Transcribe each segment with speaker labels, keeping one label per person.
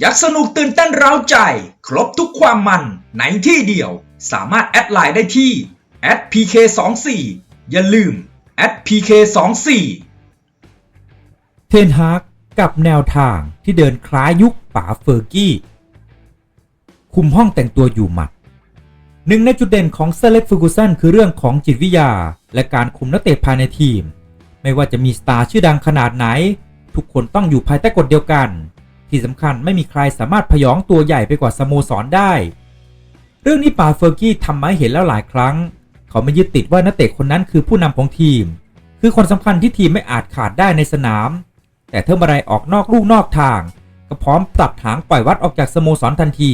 Speaker 1: ยักสนุกตื่นเต้นเร้าใจ ครบทุกความมันในที่เดียว สามารถแอดไลน์ได้ที่ @pk24 อย่าลืม @pk24
Speaker 2: เทนฮากกับแนวทางที่เดินคล้ายยุคป๋าเฟอร์กี้ คุมห้องแต่งตัวอยู่หมัด หนึ่งในจุดเด่นของเซเลฟฟูกูสันคือเรื่องของจิตวิทยา และการคุมนักเตะภายในทีม ไม่ว่าจะมีสตาร์ชื่อดังขนาดไหน ทุกคนต้องอยู่ภายใต้กฎเดียวกัน ที่สำคัญไม่มีใครสามารถพยองตัวใหญ่ไปกว่าสโมสรได้ เรื่องนี้ป๋าเฟอร์กี้ทำมาให้เห็นแล้วหลายครั้ง เขาไม่ยึดติดว่านักเตะคนนั้นคือผู้นำของทีม คือคนสำคัญที่ทีมไม่อาจขาดได้ในสนาม แต่เทอมอะไรออกนอกลูกนอกทาง ก็พร้อมตัดหางปล่อยวัดออกจากสโมสรทันที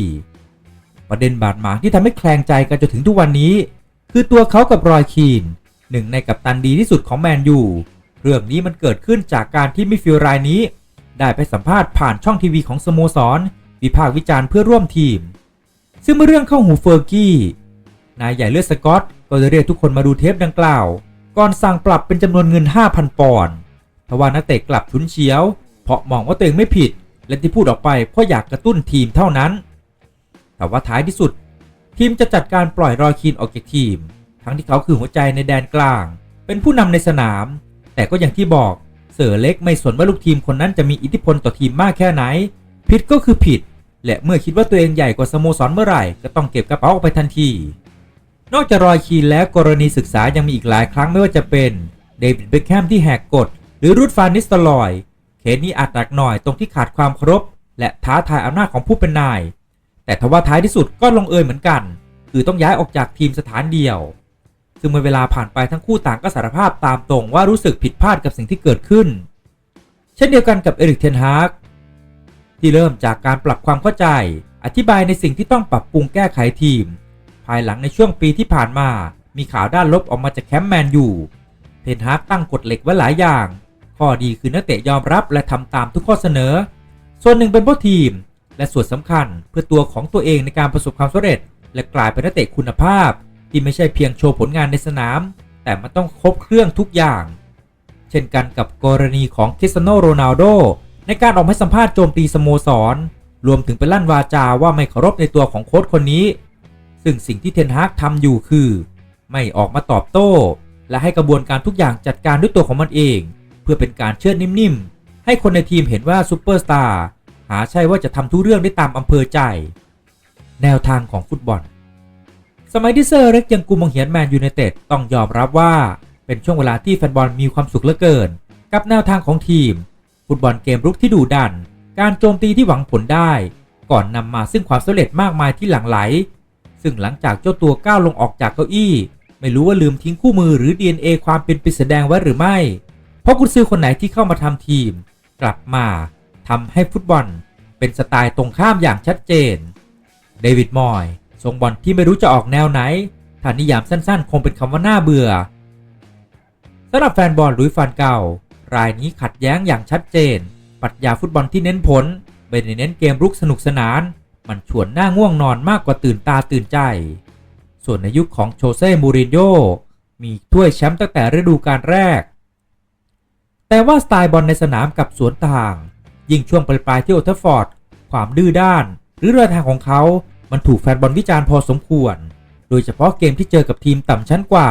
Speaker 2: ประเด็นบาดหมางที่ทำให้แคลงใจกันจนถึงทุกวันนี้ คือตัวเขากับรอยคีนหนึ่งในกัปตันดีที่สุดของแมนยูเรื่องนี้มันเกิดขึ้นจากการที่มิฟิลรายนี้ ได้ไปสัมภาษณ์ผ่านช่องทีวีของสโมสร วิพากษ์วิจารณ์เพื่อร่วมทีม ซึ่งเมื่อเรื่องเข้าหูเฟอร์กี้ นายใหญ่เลือดสกอตก็จะเรียกทุกคนมาดูเทปดังกล่าว ก่อนสั่งปรับเป็นจำนวนเงิน 5,000 ปอนด์ทว่านักเตะกลับชุนเฉียว เพราะมองว่าตัวเองไม่ผิด และที่พูดออกไปเพราะอยากกระตุ้นทีมเท่านั้น แต่ว่าท้ายที่สุด ทีมจะจัดการปล่อยรอยคีนออกจากทีม ทั้งที่เขาคือหัวใจในแดนกลาง เป็นผู้นำในสนาม แต่ก็อย่างที่บอก เสือเล็กไม่สนว่าลูกทีมคนนั้นจะมีอิทธิพลต่อทีมมากแค่ไหน ผิดก็คือผิด และเมื่อคิดว่าตัวเองใหญ่กว่าสโมสรเมื่อไหร่ก็ต้องเก็บกระเป๋าออกไปทันที นอกจากรอยคีนแล้วกรณีศึกษายังมีอีกหลายครั้งไม่ว่าจะเป็นเดวิดเบคแฮมที่แหกกฎหรือรูดฟานิสตลอยเคสนี้อาจหนักหน่อยตรงที่ขาดความเคารพและท้าทายอำนาจของผู้เป็นนาย แต่ทว่าท้ายที่สุดก็ลงเอยเหมือนกัน คือต้องย้ายออกจากทีมสถานเดียว ซึ่งเมื่อเวลาผ่านไปทั้งคู่ต่างก็สารภาพตามตรงว่ารู้สึกผิดพลาดกับสิ่งที่เกิดขึ้น เช่นเดียวกันกับเอริกเทนฮากที่เริ่มจากการปรับความเข้าใจ อธิบายในสิ่งที่ต้องปรับปรุงแก้ไขทีม ภายหลังในช่วงปีที่ผ่านมา มีข่าวด้านลบออกมาจากแคมป์แมนอยู่เทนฮากตั้งกฎเหล็กไว้หลายอย่าง ข้อดีคือนักเตะยอมรับและทำตามทุกข้อเสนอ ส่วนหนึ่งเป็นเพราะทีม และส่วนสำคัญเพื่อตัวของตัวเองในการประสบความสำเร็จ และกลายเป็นนักเตะคุณภาพ ที่ไม่ใช่เพียงโชว์ผลงานในสนาม แต่มันต้องครบเครื่องทุกอย่าง เช่นกันกับกรณีของคริสตียโนโรนัลโดในการออกมาให้สัมภาษณ์โจมตีสโมสร รวมถึงเป็นลั่นวาจาว่าไม่เคารพในตัวของโค้ชคนนี้ ซึ่งสิ่งที่เทนฮากทำอยู่คือ ไม่ออกมาตอบโต้ และให้กระบวนการทุกอย่างจัดการด้วยตัวของมันเอง เพื่อเป็นการเชื่อนิ่มๆ ให้คนในทีมเห็นว่าซูเปอร์สตาร์หาใช่ว่าจะทำทุกเรื่องได้ตามอำเภอใจ แนวทางของฟุตบอล สมัยที่เซอร์เร็กยังกุมมองเหียนแมนยูไนเต็ดต้องยอมรับว่าเป็นช่วงเวลาที่แฟนบอลมีความสุขเหลือเกิน กับแนวทางของทีม ฟุตบอลเกมรุกที่ดุดัน การโจมตีที่หวังผลได้ ก่อนนำมาซึ่งความสำเร็จมากมายที่หลั่งไหล ซึ่งหลังจากเจ้าตัวก้าวลงออกจากเก้าอี้ ไม่รู้ว่าลืมทิ้งคู่มือหรือ DNA ความเป็นปริศแดงไว้หรือไม่ เพราะกุนซือคนไหนที่เข้ามาทำทีม กลับมาทำให้ฟุตบอล เป็นสไตล์ตรงข้ามอย่างชัดเจน เดวิดมอย ทรงบอลที่ไม่รู้จะออกแนวไหนถ้านิยามสั้นๆ คงเป็นคำว่าน่าเบื่อสำหรับแฟนบอลลุยฟันเก่ารายนี้ขัดแย้งอย่างชัดเจน ปรัชญาฟุตบอลที่เน้นผลไม่ได้เน้นเกมรุกสนุกสนาน มันชวนหน้าง่วงนอนมากกว่าตื่นตาตื่นใจ ส่วนในยุคของโชเซ่ มูรินโญ่มีถ้วยแชมป์ตั้งแต่ฤดูกาลแรก แต่ว่าสไตล์บอลในสนามกับสวนทาง ยิ่งช่วงปลายๆที่โอเทอร์ฟอร์ด ความดื้อด้าน หรือเรือทางของเขา มันถูกแฟนบอลวิจารณ์พอสมควร โดยเฉพาะเกมที่เจอกับทีมต่ำชั้นกว่า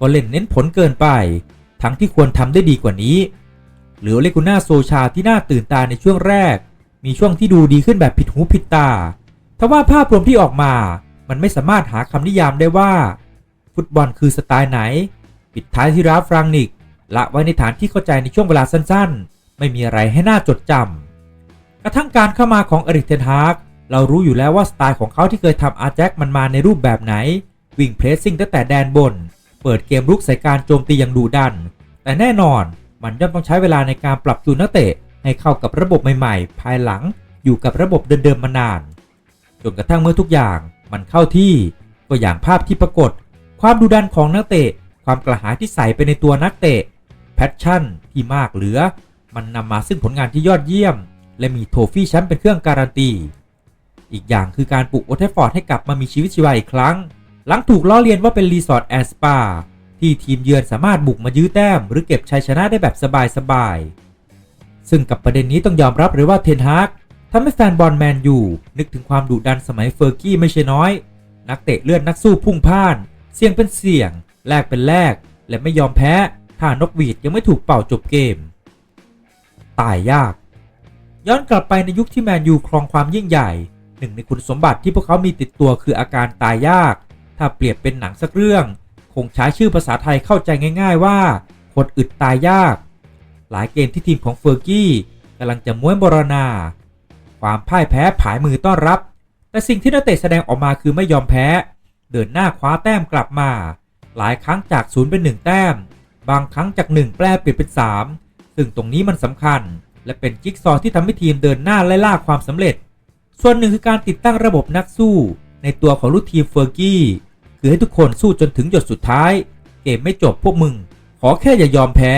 Speaker 2: ก็เล่นเน้นผลเกินไป ทั้งที่ควรทำได้ดีกว่านี้ หรือเลกุน่าโซชาที่น่าตื่นตาในช่วงแรก มีช่วงที่ดูดีขึ้นแบบผิดหูผิดตาทว่าภาพรวมที่ออกมา มันไม่สามารถหาคำนิยามได้ว่า ฟุตบอลคือสไตล์ไหน ปิดท้ายที่ราฟรังนิก ละไว้ในฐานที่เข้าใจในช่วงเวลาสั้นๆ ไม่มีอะไรให้น่าจดจำกระทั่งการเข้ามาของอริกเทนฮาก เรารู้อยู่แล้วว่าสไตล์ของเขาที่เคยทำอาแจ็คมันมาในรูปแบบไหน วิ่งเพรสซิ่งตั้งแต่แดนบน เปิดเกมรุกใส่การโจมตีอย่างดุดัน แต่แน่นอนมันย่อมต้องใช้เวลาในการปรับจูนนักเตะ ให้เข้ากับระบบใหม่ๆ ภายหลังอยู่กับระบบเดิมๆมานานจนกระทั่งเมื่อทุกอย่างมันเข้าที่ก็อย่างภาพที่ปรากฏ ความดุดันของนักเตะ ความกระหายที่ใส่ไปในตัวนักเตะแพชชั่นที่มากเหลือ มันนำมาซึ่งผลงานที่ยอดเยี่ยม และมีโทฟี่แชมป์เป็นเครื่องการันตี อีกอย่างคือการปลุกโอเทฟอร์ดให้กลับมามีชีวิตชีวาอีกครั้ง หลังถูกล้อเลียนว่าเป็นรีสอร์ทแอนสปาที่ทีมเยือนสามารถบุกมายื้อแต้ม หรือเก็บชัยชนะได้แบบสบายๆ ซึ่งกับประเด็นนี้ต้องยอมรับเลยว่าเทนฮากทำให้แฟนบอลแมนยูนึกถึงความดุดันสมัยเฟอร์กี้ไม่ใช่น้อย นักเตะเลือดนักสู้พุ่งพ่าน เสี่ยงเป็นเสี่ยง แลกเป็นแลก และไม่ยอมแพ้ ถ้านกหวีดยังไม่ถูกเป่าจบเกม ตายยาก ย้อนกลับไปในยุคที่แมนยูครองความยิ่งใหญ่ หนึ่งในคุณสมบัติที่พวกเขามีติดตัวคืออาการตายยาก ถ้าเปรียบเป็นหนังสักเรื่อง คงใช้ชื่อภาษาไทยเข้าใจง่าย ๆ ว่า คนอึดตายยาก หลายเกมที่ทีมของเฟอร์กี้กำลังจะม้วนบรณา ความพ่ายแพ้ผายมือต้อนรับ แต่สิ่งที่นักเตะแสดงออกมาคือไม่ยอมแพ้ เดินหน้าคว้าแต้มกลับมา หลายครั้งจากศูนย์เป็นหนึ่งแต้ม บางครั้งจากหนึ่งแปลเปลี่ยนเป็นสามซึ่งตรงนี้มันสำคัญ และเป็นจิ๊กซอว์ที่ทำให้ทีมเดินหน้าไล่ล่าความสำเร็จ ส่วนหนึ่งคือการติดตั้งระบบนักสู้ ในตัวของลูกทีมเฟอร์กี้คือให้ทุกคนสู้จนถึงหยดสุดท้าย เกมไม่จบพวกมึง ขอแค่อย่ายอมแพ้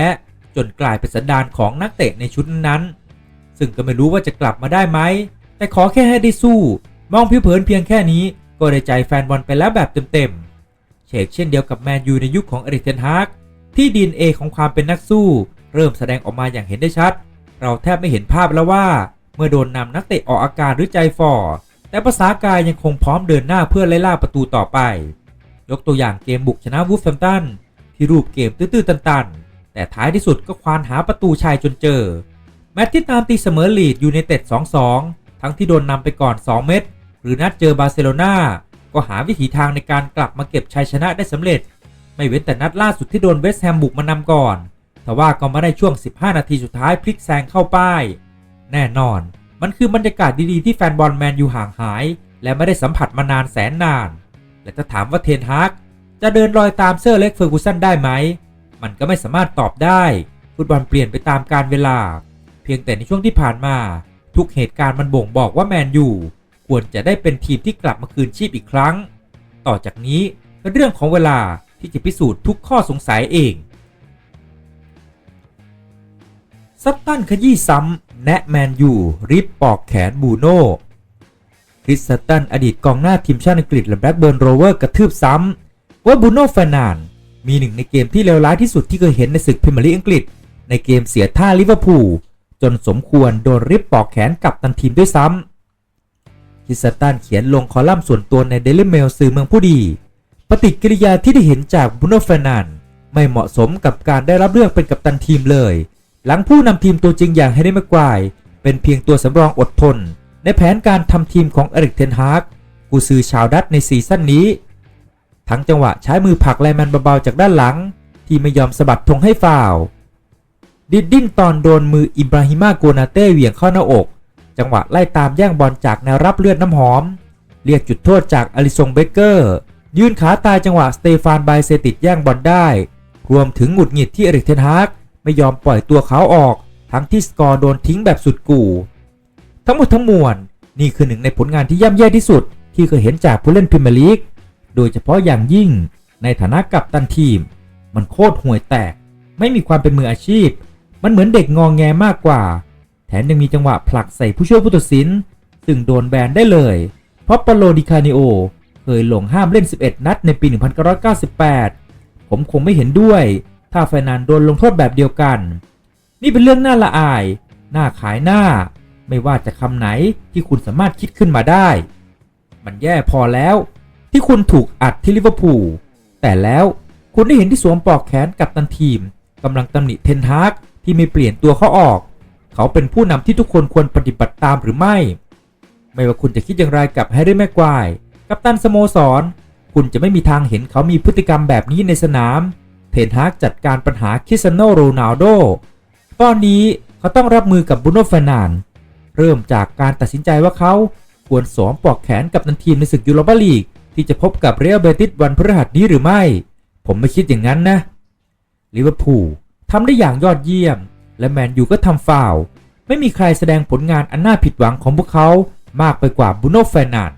Speaker 2: จนกลายเป็นสันดานของนักเตะในชุดนั้น ซึ่งก็ไม่รู้ว่าจะกลับมาได้ไหม แต่ขอแค่ให้ได้สู้ มองผิวเผินเพียงแค่นี้ ก็ได้ใจแฟนบอลไปแล้วแบบเต็มๆเชกเช่นเดียวกับแมนยูในยุคของเอริกเทนฮากที่ดีเอของความเป็นนักสู้ เริ่มแสดงออกมาอย่างเห็นได้ชัด เราแทบไม่เห็นภาพแล้วว่า มื่อโดนนำนักเตะออกอาการหรือใจฝ่อแต่ภาษากายยังคงพร้อมเดินหน้าเพื่อไล่ล่าประตูต่อไป ยกตัวอย่างเกมบุกชนะวูฟแฟมตันที่รูปเกมตื้อๆตันๆ แต่ท้ายที่สุดก็ควานหาประตูชัยจนเจอ แมตที่ตามตีเสมอลีดยูไนเต็ด 2-2 ทั้งที่โดนนำไปก่อน 2 เม็ดหรือนัดเจอบาร์เซโลนาก็หาวิถีทางในการกลับมาเก็บชัยชนะได้สำเร็จ ไม่เว้นแต่นัดล่าสุดที่โดนเวสต์แฮมบุกมานำก่อน แต่ว่าก็มาได้ช่วง 15 นาทีสุดท้ายพลิกแซงเข้าป้าย แน่นอน มันคือบรรยากาศดีๆที่แฟนบอลแมนยูห่างหาย และไม่ได้สัมผัสมานานแสนนาน และถ้าถามว่าเทนฮากจะเดินรอยตามเซอร์เล็กเฟอร์กูสันได้ไหม มันก็ไม่สามารถตอบได้ ฟุตบอลเปลี่ยนไปตามกาลเวลา เพียงแต่ในช่วงที่ผ่านมา ทุกเหตุการณ์มันบ่งบอกว่าแมนยูควรจะได้เป็นทีมที่กลับมาคืนชีพอีกครั้ง ต่อจากนี้เป็นเรื่องของเวลาที่จะพิสูจน์ทุกข้อสงสัยเอง ซัตตันขยี้ซ้ำ แนะแมนยูริบปอกแขนบูโน่คริสตันอดีตกองหน้าทีมชาติอังกฤษและแบล็กเบิร์นโรเวอร์กระทืบซ้ำว่าบูโน่ฟรนาน มีหนึ่งในเกมที่เลวร้ายที่สุดที่เคยเห็นในศึกพรีเมียร์ลีกอังกฤษ ในเกมเสียท่าลิเวอร์พูลจนสมควรโดนริบปอกแขนกับตันทีมด้วยซ้ำคริสตันเขียนลงคอลัมน์ส่วนตัวในเดลิเมลสื่อเมืองผู้ดี ปฏิกิริยาที่ได้เห็นจากบูโน่ฟรนานไม่เหมาะสมกับการได้รับเลือกเป็นกัปตันทีมเลย หลังผู้นำทีมตัวจริงอย่างเฮนรี่แม็กควายเป็นเพียงตัวสำรองอดทน ในแผนการทำทีมของเอริกเทนฮากกูซือชาวดัตในซีซั่นนี้ ทั้งจังหวะใช้มือผลักแลแมนเบาๆจากด้านหลัง ที่ไม่ยอมสะบัดธงให้ฟาวดิดดิ้นตอนโดนมืออิบราฮิมาโกนาเต้เหวี่ยงเข้าหน้าอก จังหวะไล่ตามแย่งบอลจากแนวรับเลือดน้ำหอม เรียกจุดโทษจากอลิซงเบเกอร์ ยื่นขาตายจังหวะสเตฟานไบเซติดแย่งบอลได้ รวมถึงหงุดหงิดที่เอริกเทนฮาก ไม่ยอมปล่อยตัวเขาออก ทั้งที่สกอร์โดนทิ้งแบบสุดกู่ ทั้งหมดทั้งมวลนี่คือหนึ่งในผลงานที่ย่ำแย่ที่สุด ที่เคยเห็นจากผู้เล่นพรีเมียร์ลีก โดยเฉพาะอย่างยิ่ง ในฐานะกัปตันทีม มันโคตรห่วยแตก ไม่มีความเป็นมืออาชีพ มันเหมือนเด็กงองแงมากกว่า แถมยังมีจังหวะผลักใส่ผู้ช่วยผู้ตัดสิน ซึ่งโดนแบนได้เลย เพราะปาโลดิคาเนโอเคยลงห้ามเล่น 11 นัดในปี 1998 ผมคงไม่เห็นด้วย ถ้าไฟนานโดนลงโทษแบบเดียวกัน นี่เป็นเรื่องน่าละอาย น่าขายหน้า ไม่ว่าจะคำไหนที่คุณสามารถคิดขึ้นมาได้ มันแย่พอแล้ว ที่คุณถูกอัดที่ลิเวอร์พูล แต่แล้วคุณได้เห็นที่สวมปลอกแขนกับตันทีมกำลังตำหนิเทนฮากที่ไม่เปลี่ยนตัวเขาออก เขาเป็นผู้นำที่ทุกคนควรปฏิบัติตามหรือไม่ ไม่ว่าคุณจะคิดอย่างไรกับแฮร์รี่แม็กควาย กัปตันสโมสร คุณจะไม่มีทางเห็นเขามีพฤติกรรมแบบนี้ในสนาม เทนฮากจัดการปัญหาคริสตียโนโรนัลโด ตอนนี้เขาต้องรับมือกับบูโนเฟนาน เริ่มจากการตัดสินใจว่าเขาควรสวมปลอกแขนกับนันทีมในศึกยูโรปาลีก ที่จะพบกับเรอัลเบติสวันพฤหัสนี้หรือไม่ ผมไม่คิดอย่างนั้นนะลิเวอร์พูลทำได้อย่างยอดเยี่ยม และแมนยูก็ทำฟาว ไม่มีใครแสดงผลงานอันน่าผิดหวังของพวกเขามากไปกว่าบูโนเฟนาน